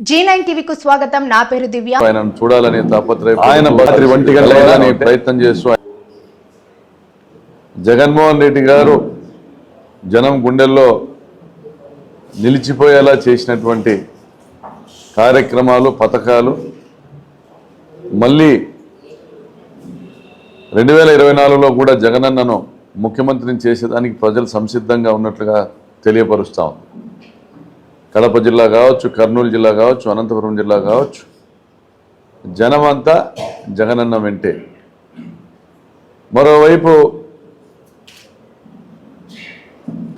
G nine టీవీకు స్వాగతం. నా పేరు దివ్య. ఆయన చూడాలనే తాపత్రయం ఆయన రాత్రి ఒంటి గంటలైనా నీ ప్రయత్నం చేస్తూ జగన్మోహన్ రెడ్డి గారు జనం గుండెల్లో నిలిచిపోయేలా చేసినటువంటి కార్యక్రమాలు పథకాలు మళ్ళీ రెండు వేల ఇరవై నాలుగులో కూడా జగనన్నను ముఖ్యమంత్రిని చేసేదానికి ప్రజలు సంసిద్ధంగా ఉన్నట్లుగా తెలియపరుస్తాం కడప జిల్లా కావచ్చు కర్నూలు జిల్లా కావచ్చు అనంతపురం జిల్లా కావచ్చు. జనమంతా జగనన్న వెంటే. మరోవైపు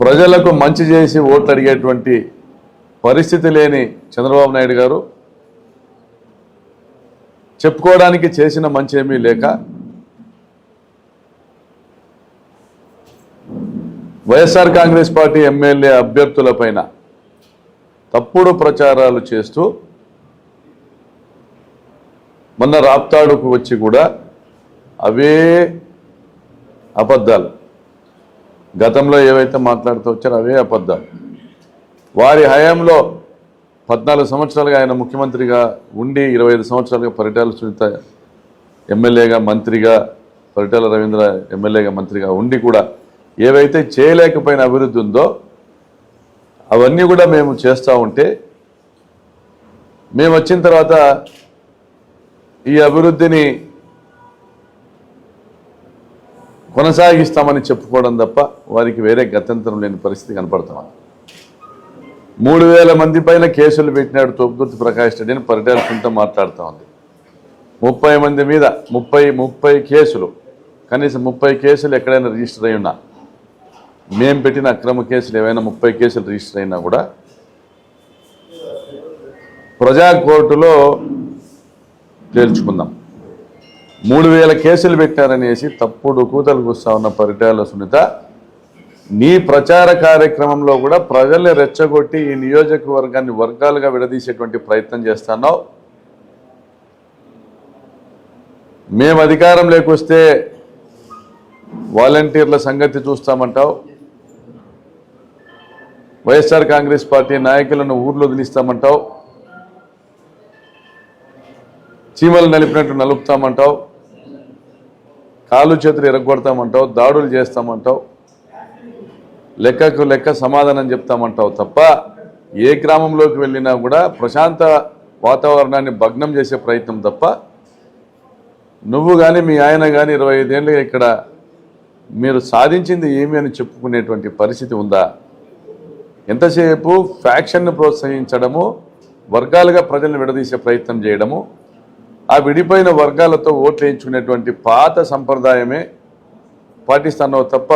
ప్రజలకు మంచి చేసి ఓట్లు అడిగేటువంటి పరిస్థితి లేని చంద్రబాబు నాయుడు గారు చెప్పుకోవడానికి చేసిన మంచి ఏమీ లేక వైఎస్ఆర్ కాంగ్రెస్ పార్టీ ఎమ్మెల్యే అభ్యర్థులపైన తప్పుడు ప్రచారాలు చేస్తూ మొన్న రాప్తాడుకు వచ్చి కూడా అవే అబద్ధాలు. గతంలో ఏవైతే మాట్లాడుతూ వచ్చారో అవే అబద్ధాలు. వారి హయాంలో పద్నాలుగు సంవత్సరాలుగా ఆయన ముఖ్యమంత్రిగా ఉండి ఇరవై ఐదు సంవత్సరాలుగా పరిటాల సునీత ఎమ్మెల్యేగా మంత్రిగా పరిటాల రవీంద్ర ఎమ్మెల్యేగా మంత్రిగా ఉండి కూడా ఏవైతే చేయలేకపోయిన అభివృద్ధి ఉందో అవన్నీ కూడా మేము చేస్తూ ఉంటే మేము వచ్చిన తర్వాత ఈ అభివృద్ధిని కొనసాగిస్తామని చెప్పుకోవడం తప్ప వారికి వేరే గత్యంతరం లేని పరిస్థితి కనపడుతున్నాం మూడు వేల మంది పైన కేసులు పెట్టినాడు తోపుదుర్తి ప్రకాష్ రెడ్డి అని పరిటాలకుంటూ మాట్లాడుతూ ఉంది. ముప్పై మంది మీద ముప్పై ముప్పై కేసులు కనీసం ముప్పై కేసులు ఎక్కడైనా రిజిస్టర్ అయి ఉన్నా. మేము పెట్టిన అక్రమ కేసులు ఏవైనా ముప్పై కేసులు రిజిస్టర్ అయినా కూడా ప్రజా కోర్టులో తేల్చుకుందాం. మూడు వేల కేసులు పెట్టారనేసి తప్పుడు కూతలు కూస్తా ఉన్న పరిటాల సునీత నీ ప్రచార కార్యక్రమంలో కూడా ప్రజల్ని రెచ్చగొట్టి ఈ నియోజకవర్గాన్ని వర్గాలుగా విడదీసేటువంటి ప్రయత్నం చేస్తున్నావు. మేము అధికారం లేకొస్తే వాలంటీర్ల సంగతి చూస్తామంటావు. వైఎస్ఆర్ కాంగ్రెస్ పార్టీ నాయకులను ఊర్లో వదిలిస్తామంటావు చీమలు నలిపినట్టు నలుపుతామంటావు. కాలు చేతులు ఎరగొడతామంటావు. దాడులు చేస్తామంటావు. లెక్కకు లెక్క సమాధానం చెప్తామంటావు తప్ప ఏ గ్రామంలోకి వెళ్ళినా కూడా ప్రశాంత వాతావరణాన్ని భగ్నం చేసే ప్రయత్నం తప్ప నువ్వు కానీ మీ ఆయన కానీ ఇరవై ఐదేళ్ళు ఇక్కడ మీరు సాధించింది ఏమి అని చెప్పుకునేటువంటి పరిస్థితి ఉందా? ఎంతసేపు ఫ్యాక్షన్ను ప్రోత్సహించడము వర్గాలుగా ప్రజలను విడదీసే ప్రయత్నం చేయడము ఆ విడిపోయిన వర్గాలతో ఓట్లు వేయించుకునేటువంటి పాత సంప్రదాయమే పాటిస్తున్నావు తప్ప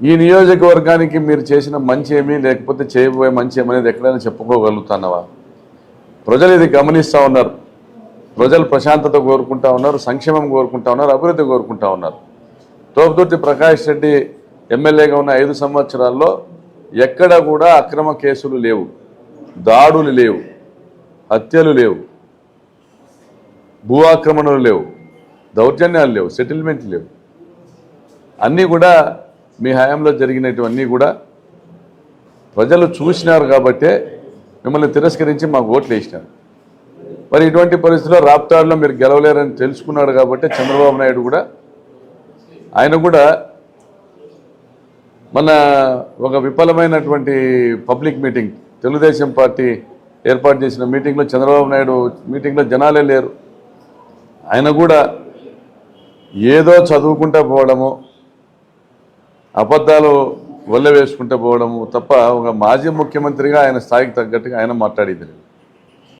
ఈ నియోజకవర్గానికి మీరు చేసిన మంచి ఏమి లేకపోతే చేయబోయే మంచి ఏమనేది ఎక్కడైనా చెప్పుకోగలుగుతున్నావా ప్రజలు ఇది గమనిస్తూ ఉన్నారు. ప్రజలు ప్రశాంతత కోరుకుంటా ఉన్నారు సంక్షేమం కోరుకుంటా ఉన్నారు అభివృద్ధి కోరుకుంటా ఉన్నారు. తోపుదుర్తి ప్రకాష్ రెడ్డి ఎమ్మెల్యేగా ఉన్న ఐదు సంవత్సరాల్లో ఎక్కడ కూడా అక్రమ కేసులు లేవు. దాడులు లేవు. హత్యలు లేవు. భూ ఆక్రమణలు లేవు. దౌర్జన్యాలు లేవు. సెటిల్మెంట్లు లేవు. అన్నీ కూడా మీ హయాంలో జరిగినటువన్నీ కూడా ప్రజలు చూసినారు కాబట్టే మిమ్మల్ని తిరస్కరించి మాకు ఓట్లు వేసినారు. మరి ఇటువంటి పరిస్థితుల్లో రాప్తాడులో మీరు గెలవలేరని తెలుసుకున్నాడు కాబట్టి చంద్రబాబు నాయుడు కూడా ఆయన కూడా మన ఒక విఫలమైనటువంటి పబ్లిక్ మీటింగ్ తెలుగుదేశం పార్టీ ఏర్పాటు చేసిన మీటింగ్లో చంద్రబాబు నాయుడు మీటింగ్లో జనాలే లేరు ఆయన కూడా ఏదో చదువుకుంటా పోవడము అబద్ధాలు వల్ల వేసుకుంటూ పోవడము తప్ప ఒక మాజీ ముఖ్యమంత్రిగా ఆయన స్థాయికి తగ్గట్టుగా ఆయన మాట్లాడేది లేదు.